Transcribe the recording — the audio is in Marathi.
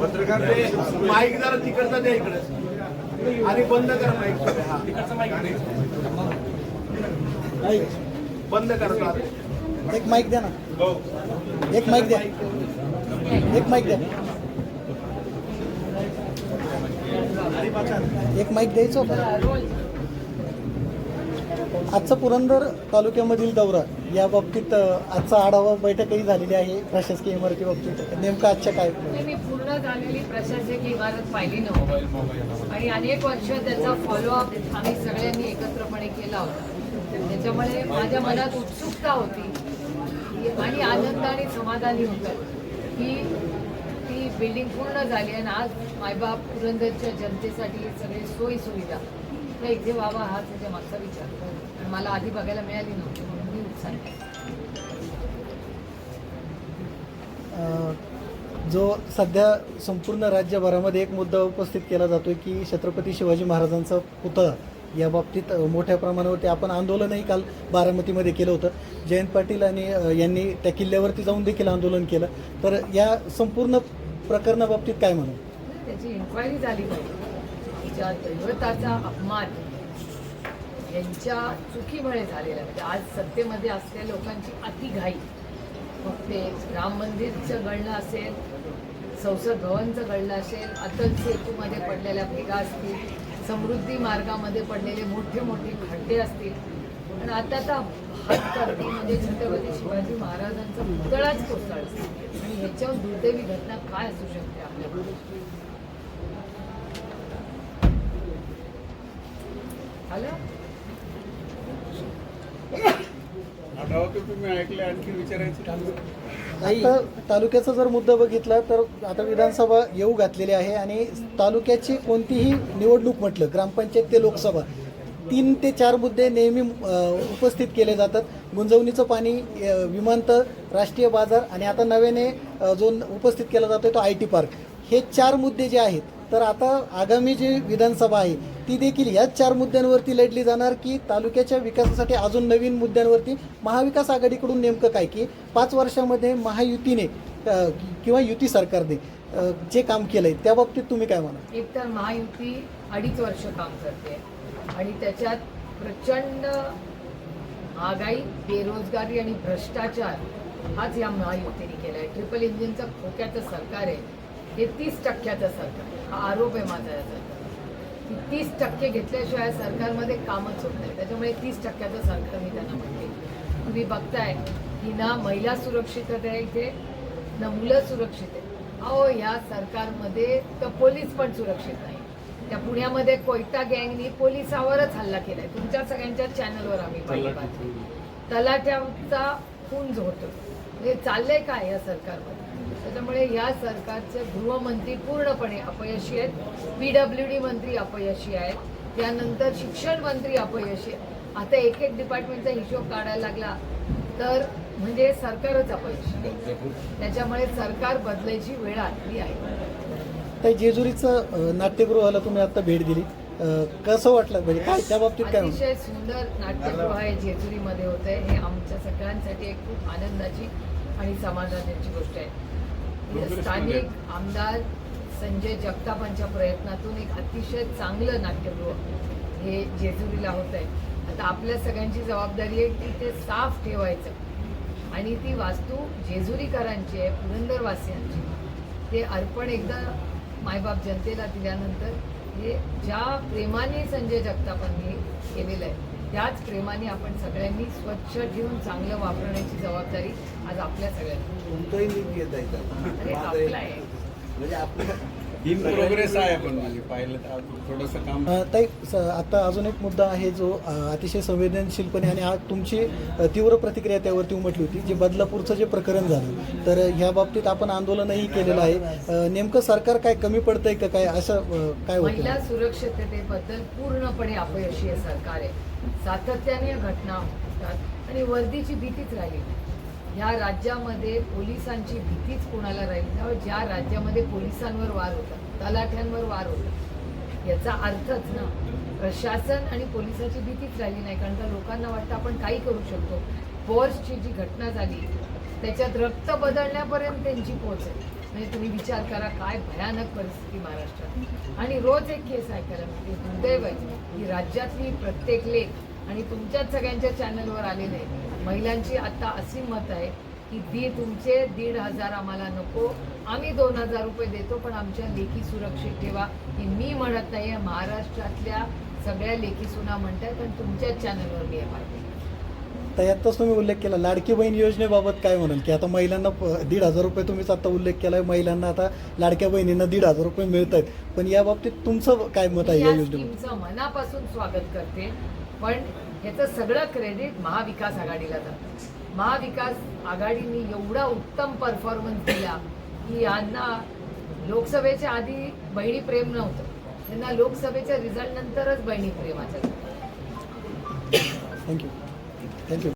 पत्रकार माईक जरा तिकडचा द्या इकडे. आणि बंद करा माईक. बंद करा एक माईक द्या ना. हो एक माईक द्या. एक माईक द्या. एक माईक द्यायचं होतं. आजचा पुरंदर तालुक्यामधील दौरा या बाबतीत आजचा आढावा बैठकही झालेली आहे. प्रशासकीय इमारती बाबतीत. नेमकं आजच्या काय मी पूर्ण झालेली प्रशासकीय इमारत पाहिली नव्हती आणि अनेक वर्ष त्याचा फॉलोअप आम्ही सगळ्यांनी एकत्रपणे केला होता. त्याच्यामुळे माझ्या मनात उत्सुकता होती. आणि आनंद आणि समाधानी होतं. की ती बिल्डिंग पूर्ण झाली आणि आज मायबाप पुरंदरच्या जनतेसाठी सगळे सोयी सुविधा इथे व्हावा हा त्याच्या मागचा विचार मला आधी बघायला मिळाली नव्हती म्हणून मी उत्साही जो सध्या संपूर्ण राज्यभरामध्ये एक मुद्दा उपस्थित केला जातोय की छत्रपती शिवाजी महाराजांचा पुतळा या बाबतीत मोठ्या प्रमाणावरती आपण आंदोलनही काल बारामतीमध्ये केलं होतं. जयंत पाटील आणि यांनी त्या किल्ल्यावरती जाऊन देखील आंदोलन केलं. तर या संपूर्ण प्रकरणाबाबतीत काय म्हणू त्याची इन्क्वायरी झाली पाहिजे. तिच्या दैवताचा अपमान यांच्या चुकीमुळे झालेला आहे. म्हणजे आज सत्तेमध्ये असलेल्या लोकांची अतिघाई मग ते राम मंदिरचं गळणं असेल संसद भवनचं गळणं असेल अटल सेतूमध्ये पडलेल्या भेगा असतील समृद्धी मार्गामध्ये पडलेले मोठे मोठे खड्डे असतील. आणि आता तर हातकर्ती म्हणजे छत्रपती शिवाजी महाराजांचा पुतळाच कोसळला. आणि ह्याच्यावर दुर्दैवी घटना काय असू शकते आपल्याकडून आलं आढावा तर तुम्ही ऐकले आणखी विचारायचं आता तालुक्याचा जर मुद्दा बघितला तर आता विधानसभा येऊ घातलेली आहे आणि तालुक्याची कोणतीही निवडणूक म्हटलं ग्रामपंचायत ते लोकसभा तीन ते चार मुद्दे नेहमी उपस्थित केले जातात. गुंजवणीचं पाणी विमानतळ राष्ट्रीय बाजार आणि आता नव्याने जो उपस्थित केला जातो तो आय टी पार्क. हे चार मुद्दे जे आहेत तर आता आगामी जी विधानसभा आहे ती देखील याच चार मुद्द्यांवरती लढली जाणार की तालुक्याच्या विकासासाठी अजून नवीन मुद्द्यांवरती महाविकास आघाडीकडून नेमकं काय की पाच वर्षामध्ये महायुतीने किंवा युती सरकारने जे काम केलं आहे त्या बाबतीत तुम्ही काय म्हणा एक तर महायुती अडीच वर्ष काम करते आणि त्याच्यात प्रचंड महागाई बेरोजगारी आणि भ्रष्टाचार हाच या महायुतीने केला आहे ट्रिपल इंजिनचं खोक्याचं सरकार आहे हे तीस टक्क्याचं सरकार हा आरोप आहे माझा याचा. सरकार तीस टक्के घेतल्याशिवाय सरकारमध्ये कामच होत नाही. त्याच्यामुळे तीस टक्क्याचं सरकार मी त्यांना म्हणते. तुम्ही बघताय की ना महिला सुरक्षित आहे इथे ना मुलं सुरक्षित आहे अहो या सरकारमध्ये तर पोलीस पण सुरक्षित नाही. त्या पुण्यामध्ये कोयता गँगनी पोलिसावरच हल्ला केलाय. तुमच्या सगळ्यांच्या चॅनलवर आम्ही. तलाट्याचा खून होतो म्हणजे चाललंय काय या सरकारमध्ये? त्याच्यामुळे या सरकारचे गृहमंत्री पूर्णपणे अपयशी आहेत. पी डब्ल्यू डी मंत्री अपयशी आहेत. त्यानंतर शिक्षण मंत्री अपयशी आता एक एक डिपार्टमेंटचा हिशोब काढायला लागला तर म्हणजे सरकारच अपयशी. त्याच्यामुळे सरकार बदलायची वेळ आली आहे. तर जेजुरीचं नाट्यगृहाला तुम्ही आता भेट दिली. कसं वाटलं? म्हणजे काय त्या बाबतीत काय अतिशय सुंदर नाट्यगृह आहे जेजुरीमध्ये होत आहे हे आमच्या सगळ्यांसाठी एक खूप आनंदाची आणि समाधानाची गोष्ट आहे. स्थानिक आमदार संजय जगतापांच्या प्रयत्नातून एक अतिशय चांगलं नाट्यगृह हे जेजुरीला होत आहे आता आपल्या सगळ्यांची जबाबदारी आहे की ते साफ ठेवायचं. आणि ती वास्तू जेजुरीकरांची आहे पुरंदरवासियांची. ते अर्पण एकदा मायबाप जनतेला दिल्यानंतर हे ज्या प्रेमाने संजय जगतापांनी केलेलं आहे त्याच प्रेमाने आपण सगळ्यांनी स्वच्छ ठेवून चांगलं वापरण्याची जबाबदारी आज आपल्या सगळ्यांनी. कोणतंही नीट घेता अरे येतं आपलं आहे. म्हणजे आपलं इन प्रोग्रेस आहे पण म्हणजे पाहिलं तर थोडंसं काम ताई स- आता अजून एक मुद्दा आहे जो अतिशय संवेदनशीलपणे आणि आज तुमची तीव्र प्रतिक्रिया त्यावरती उमटली होती जे बदलापूरचं जे प्रकरण झालं. तर ह्या बाबतीत आपण आंदोलनही केलेलं आहे. नेमकं सरकार काय कमी पडतंय का काय? असं काय महिला होतं सुरक्षिततेबद्दल पूर्णपणे अपयशी आहे सरकार आहे. सातत्याने घटना होतात आणि वर्दीची भीतीच राहिली. ह्या राज्यामध्ये पोलिसांची भीतीच कोणाला राहिली त्यामुळे ज्या राज्यामध्ये पोलिसांवर वार होतात तलाठ्यांवर वार होता याचा अर्थच ना प्रशासन आणि पोलिसाची भीतीच राहिली नाही. कारण का लोकांना वाटतं आपण काही करू शकतो. पोर्सची जी घटना झाली त्याच्यात रक्त बदलण्यापर्यंत त्यांची पोच आहे. म्हणजे तुम्ही विचार करा काय भयानक परिस्थिती महाराष्ट्रात. आणि रोज एक केस ऐकायला मिळते दुर्दैव आहे म्हणजे की राज्यातली प्रत्येक लेख आणि तुमच्याच सगळ्यांच्या चॅनलवर आलेले आहे. महिलांची आता अशी मत आहे की दी तुमचे दीड हजार आम्हाला नको. आम्ही दोन हजार रुपये देतो पण आमच्या लेखी सुरक्षित ठेवा. ही मी म्हणत नाही महाराष्ट्रातल्या सगळ्या लेखी सुना म्हणतायत आणि तुमच्याच चॅनलवर मी पाहिजे तर यातच तुम्ही उल्लेख केला लाडकी बहीण योजनेबाबत काय म्हणाल की आता महिलांना दीड हजार रुपये तुम्हीच आता उल्लेख केलाय महिलांना आता लाडक्या बहिणींना दीड हजार रुपये मिळत आहेत पण या बाबतीत तुमचं काय मत आहे या या योजनेबाबत स्कीमचं मनापासून स्वागत करते. पण ह्याचं सगळं क्रेडिट महाविकास आघाडीला जातं. महाविकास आघाडीने एवढा उत्तम परफॉर्मन्स दिला की यांना लोकसभेच्या आधी बहिणी प्रेम नव्हतं. त्यांना लोकसभेच्या रिझल्ट नंतरच बहिणी प्रेमाचं. Thank you thank you